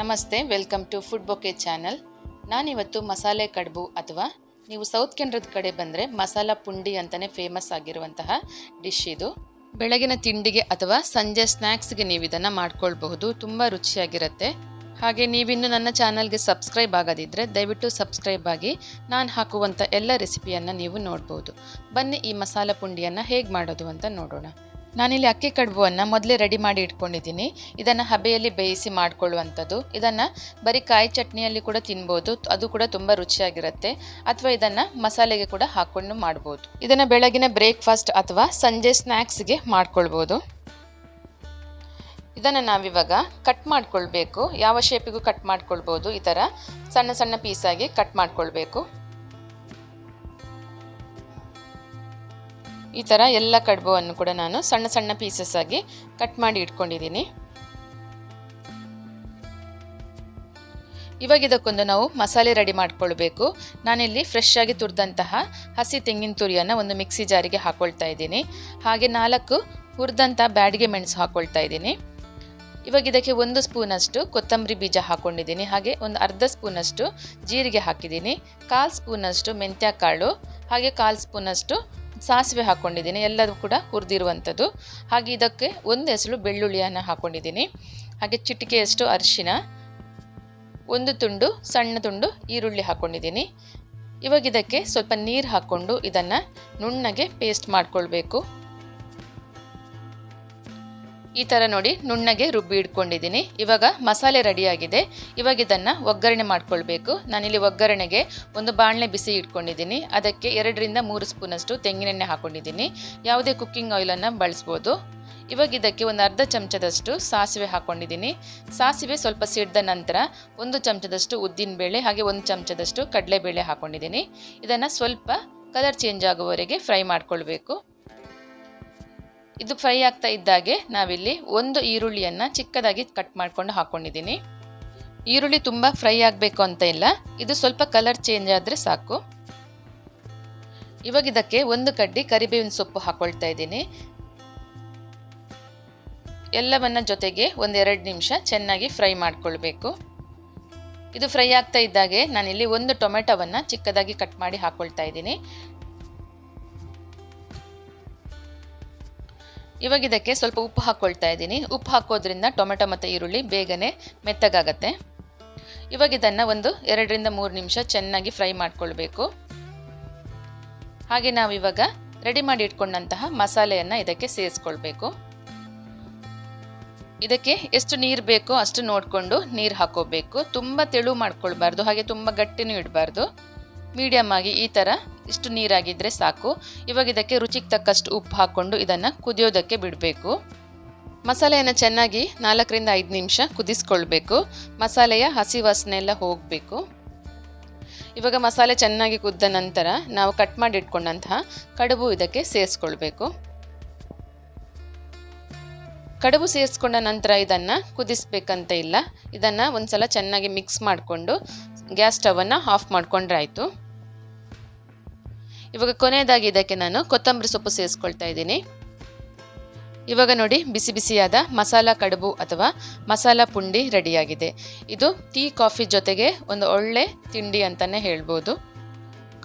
ನಮಸ್ತೆ, welcome to food bouquet channel. ನಾನಿವತ್ತು ಮಸಾಲೆ ಕಡುಬು ಅಥವಾ ನೀವು ಸೌತ್ ಕೆನ್ರದ ಕಡೆ ಬಂದರೆ ಮಸಾಲ ಪುಂಡಿ ಅಂತಲೇ ಫೇಮಸ್ ಆಗಿರುವಂತಹ ಡಿಶ್ ಇದು. ಬೆಳಗಿನ ತಿಂಡಿಗೆ ಅಥವಾ ಸಂಜೆ ಸ್ನ್ಯಾಕ್ಸ್ಗೆ ನೀವು ಇದನ್ನು ಮಾಡ್ಕೊಳ್ಬಹುದು, ತುಂಬ ರುಚಿಯಾಗಿರುತ್ತೆ. ಹಾಗೆ ನೀವಿನ್ನು ನನ್ನ ಚಾನಲ್ಗೆ ಸಬ್ಸ್ಕ್ರೈಬ್ ಆಗೋದಿದ್ದರೆ ದಯವಿಟ್ಟು ಸಬ್ಸ್ಕ್ರೈಬ್ ಆಗಿ ನಾನು ಹಾಕುವಂಥ ಎಲ್ಲ ರೆಸಿಪಿಯನ್ನು ನೀವು ನೋಡ್ಬೋದು. ಬನ್ನಿ ಈ ಮಸಾಲ ಪುಂಡಿಯನ್ನು ಹೇಗೆ ಮಾಡೋದು ಅಂತ ನೋಡೋಣ. ನಾನಿಲ್ಲಿ ಅಕ್ಕಿ ಕಡುಬುವನ್ನು ಮೊದಲೇ ರೆಡಿ ಮಾಡಿ ಇಟ್ಕೊಂಡಿದ್ದೀನಿ. ಇದನ್ನು ಹಬೆಯಲ್ಲಿ ಬೇಯಿಸಿ ಮಾಡ್ಕೊಳ್ಳುವಂಥದ್ದು. ಇದನ್ನು ಬರೀ ಕಾಯಿ ಚಟ್ನಿಯಲ್ಲಿ ಕೂಡ ತಿನ್ಬೋದು. ಅದು ಕೂಡ ತುಂಬ ರುಚಿಯಾಗಿರುತ್ತೆ. ಅಥವಾ ಇದನ್ನು ಮಸಾಲೆಗೆ ಕೂಡ ಹಾಕ್ಕೊಂಡು ಮಾಡ್ಬೋದು. ಇದನ್ನು ಬೆಳಗಿನ ಬ್ರೇಕ್ಫಾಸ್ಟ್ ಅಥವಾ ಸಂಜೆ ಸ್ನ್ಯಾಕ್ಸ್ಗೆ ಮಾಡ್ಕೊಳ್ಬೋದು. ಇದನ್ನು ನಾವಿವಾಗ ಕಟ್ ಮಾಡ್ಕೊಳ್ಬೇಕು. ಯಾವ ಶೇಪಿಗೂ ಕಟ್ ಮಾಡ್ಕೊಳ್ಬೋದು. ಈ ಥರ ಸಣ್ಣ ಸಣ್ಣ ಪೀಸಾಗಿ ಕಟ್ ಮಾಡ್ಕೊಳ್ಬೇಕು. ಈ ಥರ ಎಲ್ಲ ಕಡುಬವನ್ನು ಕೂಡ ನಾನು ಸಣ್ಣ ಸಣ್ಣ ಪೀಸಸ್ ಆಗಿ ಕಟ್ ಮಾಡಿ ಇಟ್ಕೊಂಡಿದ್ದೀನಿ. ಇವಾಗ ಇದಕ್ಕೊಂದು ನಾವು ಮಸಾಲೆ ರೆಡಿ ಮಾಡ್ಕೊಳ್ಬೇಕು. ನಾನಿಲ್ಲಿ ಫ್ರೆಶ್ ಆಗಿ ತುರಿದಂತಹ ಹಸಿ ತೆಂಗಿನ ತುರಿಯನ್ನು ಒಂದು ಮಿಕ್ಸಿ ಜಾರಿಗೆ ಹಾಕೊಳ್ತಾ ಇದ್ದೀನಿ. ಹಾಗೆ ನಾಲ್ಕು ಹುರಿದಂಥ ಬ್ಯಾಡಿಗೆ ಮೆಣಸು ಹಾಕೊಳ್ತಾ ಇದ್ದೀನಿ. ಇವಾಗ ಇದಕ್ಕೆ ಒಂದು ಸ್ಪೂನಷ್ಟು ಕೊತ್ತಂಬರಿ ಬೀಜ ಹಾಕ್ಕೊಂಡಿದ್ದೀನಿ ಹಾಗೆ ಒಂದು ಅರ್ಧ ಸ್ಪೂನಷ್ಟು ಜೀರಿಗೆ ಹಾಕಿದ್ದೀನಿ. ಕಾಲು ಸ್ಪೂನಷ್ಟು ಮೆಂತ್ಯ ಕಾಳು ಹಾಗೆ ಕಾಲು ಸ್ಪೂನಷ್ಟು ಸಾಸಿವೆ ಹಾಕ್ಕೊಂಡಿದ್ದೀನಿ ಎಲ್ಲದೂ ಕೂಡ ಹುರಿದಿರುವಂಥದ್ದು. ಹಾಗೆ ಇದಕ್ಕೆ ಒಂದು ಹೆಸರು ಬೆಳ್ಳುಳ್ಳಿಯನ್ನು ಹಾಕ್ಕೊಂಡಿದ್ದೀನಿ ಹಾಗೆ ಚಿಟಿಕೆಯಷ್ಟು ಅರಿಶಿನ, ಒಂದು ತುಂಡು, ಸಣ್ಣ ತುಂಡು ಈರುಳ್ಳಿ ಹಾಕ್ಕೊಂಡಿದ್ದೀನಿ ಇವಾಗ ಇದಕ್ಕೆ ಸ್ವಲ್ಪ ನೀರು ಹಾಕ್ಕೊಂಡು ಇದನ್ನು ನುಣ್ಣಗೆ ಪೇಸ್ಟ್ ಮಾಡ್ಕೊಳ್ಬೇಕು. ಈ ಥರ ನೋಡಿ ನುಣ್ಣಗೆ ರುಬ್ಬಿ ಇಟ್ಕೊಂಡಿದ್ದೀನಿ. ಇವಾಗ ಮಸಾಲೆ ರೆಡಿಯಾಗಿದೆ. ಇವಾಗ ಇದನ್ನು ಒಗ್ಗರಣೆ ಮಾಡ್ಕೊಳ್ಬೇಕು. ನಾನಿಲ್ಲಿ ಒಗ್ಗರಣೆಗೆ ಒಂದು ಬಾಣಲೆ ಬಿಸಿ ಇಟ್ಕೊಂಡಿದ್ದೀನಿ. ಅದಕ್ಕೆ ಎರಡರಿಂದ ಮೂರು ಸ್ಪೂನಷ್ಟು ತೆಂಗಿನೆಣ್ಣೆ ಹಾಕ್ಕೊಂಡಿದ್ದೀನಿ ಯಾವುದೇ ಕುಕ್ಕಿಂಗ್ ಆಯಿಲನ್ನು ಬಳಸ್ಬೋದು. ಇವಾಗ ಇದಕ್ಕೆ ಒಂದು ಅರ್ಧ ಚಮಚದಷ್ಟು ಸಾಸಿವೆ ಹಾಕ್ಕೊಂಡಿದ್ದೀನಿ ಸಾಸಿವೆ ಸ್ವಲ್ಪ ಸಿಡ್ದ ನಂತರ ಒಂದು ಚಮಚದಷ್ಟು ಉದ್ದಿನಬೇಳೆ ಹಾಗೆ ಒಂದು ಚಮಚದಷ್ಟು ಕಡಲೆಬೇಳೆ ಹಾಕ್ಕೊಂಡಿದ್ದೀನಿ ಇದನ್ನು ಸ್ವಲ್ಪ ಕಲರ್ ಚೇಂಜ್ ಆಗುವವರೆಗೆ ಫ್ರೈ ಮಾಡ್ಕೊಳ್ಬೇಕು. ಇದು ಫ್ರೈ ಆಗ್ತಾ ಇದ್ದಾಗೆ ನಾವಿಲ್ಲಿ ಒಂದು ಈರುಳ್ಳಿಯನ್ನು ಚಿಕ್ಕದಾಗಿ ಕಟ್ ಮಾಡ್ಕೊಂಡು ಹಾಕ್ಕೊಂಡಿದ್ದೀನಿ ಈರುಳ್ಳಿ ತುಂಬ ಫ್ರೈ ಆಗಬೇಕು ಅಂತ ಇಲ್ಲ. ಇದು ಸ್ವಲ್ಪ ಕಲರ್ ಚೇಂಜ್ ಆದರೆ ಸಾಕು. ಇವಾಗ ಇದಕ್ಕೆ ಒಂದು ಕಡ್ಡಿ ಕರಿಬೇವಿನ ಸೊಪ್ಪು ಹಾಕೊಳ್ತಾ ಇದ್ದೀನಿ. ಎಲ್ಲವನ್ನ ಜೊತೆಗೆ ಒಂದೆರಡು ನಿಮಿಷ ಚೆನ್ನಾಗಿ ಫ್ರೈ ಮಾಡಿಕೊಳ್ಬೇಕು. ಇದು ಫ್ರೈ ಆಗ್ತಾ ಇದ್ದಾಗೆ ನಾನಿಲ್ಲಿ ಒಂದು ಟೊಮೆಟೊವನ್ನು ಚಿಕ್ಕದಾಗಿ ಕಟ್ ಮಾಡಿ ಹಾಕ್ಕೊಳ್ತಾ ಇದ್ದೀನಿ. ಇವಾಗ ಇದಕ್ಕೆ ಸ್ವಲ್ಪ ಉಪ್ಪು ಹಾಕ್ಕೊಳ್ತಾ ಇದ್ದೀನಿ. ಉಪ್ಪು ಹಾಕೋದ್ರಿಂದ ಟೊಮೆಟೊ ಮತ್ತು ಈರುಳ್ಳಿ ಬೇಗನೆ ಮೆತ್ತಗಾಗತ್ತೆ. ಇವಾಗ ಇದನ್ನು ಒಂದು ಎರಡರಿಂದ ಮೂರು ನಿಮಿಷ ಚೆನ್ನಾಗಿ ಫ್ರೈ ಮಾಡಿಕೊಳ್ಬೇಕು. ಹಾಗೆ ನಾವು ಇವಾಗ ರೆಡಿ ಮಾಡಿ ಇಟ್ಕೊಂಡಂತಹ ಮಸಾಲೆಯನ್ನು ಇದಕ್ಕೆ ಸೇರಿಸ್ಕೊಳ್ಬೇಕು. ಇದಕ್ಕೆ ಎಷ್ಟು ನೀರು ಬೇಕೋ ಅಷ್ಟು ನೋಡಿಕೊಂಡು ನೀರು ಹಾಕೋಬೇಕು. ತುಂಬ ತೆಳು ಮಾಡ್ಕೊಳ್ಬಾರ್ದು, ಹಾಗೆ ತುಂಬ ಗಟ್ಟಿನೂ ಇಡಬಾರ್ದು. ಮೀಡಿಯಮ್ ಆಗಿ ಈ ಥರ ಇಷ್ಟು ನೀರಾಗಿದ್ದರೆ ಸಾಕು. ಇವಾಗ ಇದಕ್ಕೆ ರುಚಿಗೆ ತಕ್ಕಷ್ಟು ಉಪ್ಪು ಹಾಕ್ಕೊಂಡು ಇದನ್ನು ಕುದಿಯೋದಕ್ಕೆ ಬಿಡಬೇಕು. ಮಸಾಲೆಯನ್ನು ಚೆನ್ನಾಗಿ ನಾಲ್ಕರಿಂದ ಐದು ನಿಮಿಷ ಕುದಿಸ್ಕೊಳ್ಬೇಕು. ಮಸಾಲೆಯ ಹಸಿ ವಾಸನೆ ಎಲ್ಲ ಹೋಗಬೇಕು. ಇವಾಗ ಮಸಾಲೆ ಚೆನ್ನಾಗಿ ಕುದ್ದ ನಂತರ ನಾವು ಕಟ್ ಮಾಡಿ ಇಟ್ಕೊಂಡಂತಹ ಕಡುಬು ಇದಕ್ಕೆ ಸೇರಿಸ್ಕೊಳ್ಬೇಕು. ಕಡುಬು ಸೇರಿಸ್ಕೊಂಡ ನಂತರ ಇದನ್ನು ಕುದಿಸ್ಬೇಕಂತ ಇಲ್ಲ. ಇದನ್ನು ಒಂದು ಸಲ ಚೆನ್ನಾಗಿ ಮಿಕ್ಸ್ ಮಾಡಿಕೊಂಡು ಗ್ಯಾಸ್ ಸ್ಟವನ್ನು ಆಫ್ ಮಾಡಿಕೊಂಡ್ರೆ ಆಯಿತು. ಇವಾಗ ಕೊನೆಯದಾಗಿ ಇದಕ್ಕೆ ನಾನು ಕೊತ್ತಂಬರಿ ಸೊಪ್ಪು ಸೇರಿಸ್ಕೊಳ್ತಾ ಇದ್ದೀನಿ. ಇವಾಗ ನೋಡಿ, ಬಿಸಿ ಬಿಸಿಯಾದ ಮಸಾಲ ಕಡುಬು ಅಥವಾ ಮಸಾಲ ಪುಂಡಿ ರೆಡಿಯಾಗಿದೆ. ಇದು ಟೀ, ಕಾಫಿ ಜೊತೆಗೆ ಒಂದು ಒಳ್ಳೆ ತಿಂಡಿ ಅಂತಲೇ ಹೇಳ್ಬೋದು.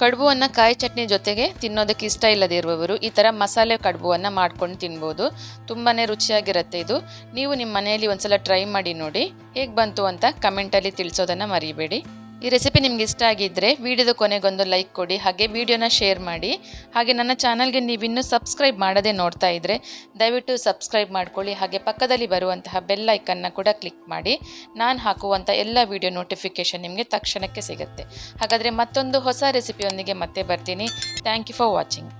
ಕಡುಬುವನ್ನು ಕಾಯಿ ಚಟ್ನಿ ಜೊತೆಗೆ ತಿನ್ನೋದಕ್ಕೆ ಇಷ್ಟ ಇಲ್ಲದೆ ಇರುವವರು ಈ ಥರ ಮಸಾಲೆ ಕಡುಬುವನ್ನು ಮಾಡ್ಕೊಂಡು ತಿನ್ಬೋದು. ತುಂಬಾ ರುಚಿಯಾಗಿರುತ್ತೆ ಇದು. ನೀವು ನಿಮ್ಮ ಮನೆಯಲ್ಲಿ ಒಂದ್ಸಲ ಟ್ರೈ ಮಾಡಿ ನೋಡಿ. ಹೇಗೆ ಬಂತು ಅಂತ ಕಮೆಂಟಲ್ಲಿ ತಿಳಿಸೋದನ್ನು ಮರಿಬೇಡಿ. ಈ ರೆಸಿಪಿ ನಿಮ್ಗೆ ಇಷ್ಟ ಆಗಿದ್ದರೆ ವಿಡಿಯೋದ ಕೊನೆಗೊಂದು ಲೈಕ್ ಕೊಡಿ, ಹಾಗೆ ವಿಡಿಯೋನ ಶೇರ್ ಮಾಡಿ. ಹಾಗೆ ನನ್ನ ಚಾನಲ್ಗೆ ನೀವಿನ್ನೂ ಸಬ್ಸ್ಕ್ರೈಬ್ ಮಾಡದೇ ನೋಡ್ತಾ ಇದ್ದರೆ ದಯವಿಟ್ಟು ಸಬ್ಸ್ಕ್ರೈಬ್ ಮಾಡ್ಕೊಳ್ಳಿ, ಹಾಗೆ ಪಕ್ಕದಲ್ಲಿ ಬರುವಂತಹ ಬೆಲ್ ಐಕನ್ನ ಕೂಡ ಕ್ಲಿಕ್ ಮಾಡಿ. ನಾನು ಹಾಕುವಂಥ ಎಲ್ಲ ವಿಡಿಯೋ ನೋಟಿಫಿಕೇಷನ್ ನಿಮಗೆ ತಕ್ಷಣಕ್ಕೆ ಸಿಗುತ್ತೆ. ಹಾಗಾದರೆ ಮತ್ತೊಂದು ಹೊಸ ರೆಸಿಪಿಯೊಂದಿಗೆ ಮತ್ತೆ ಬರ್ತೀನಿ. Thank you for watching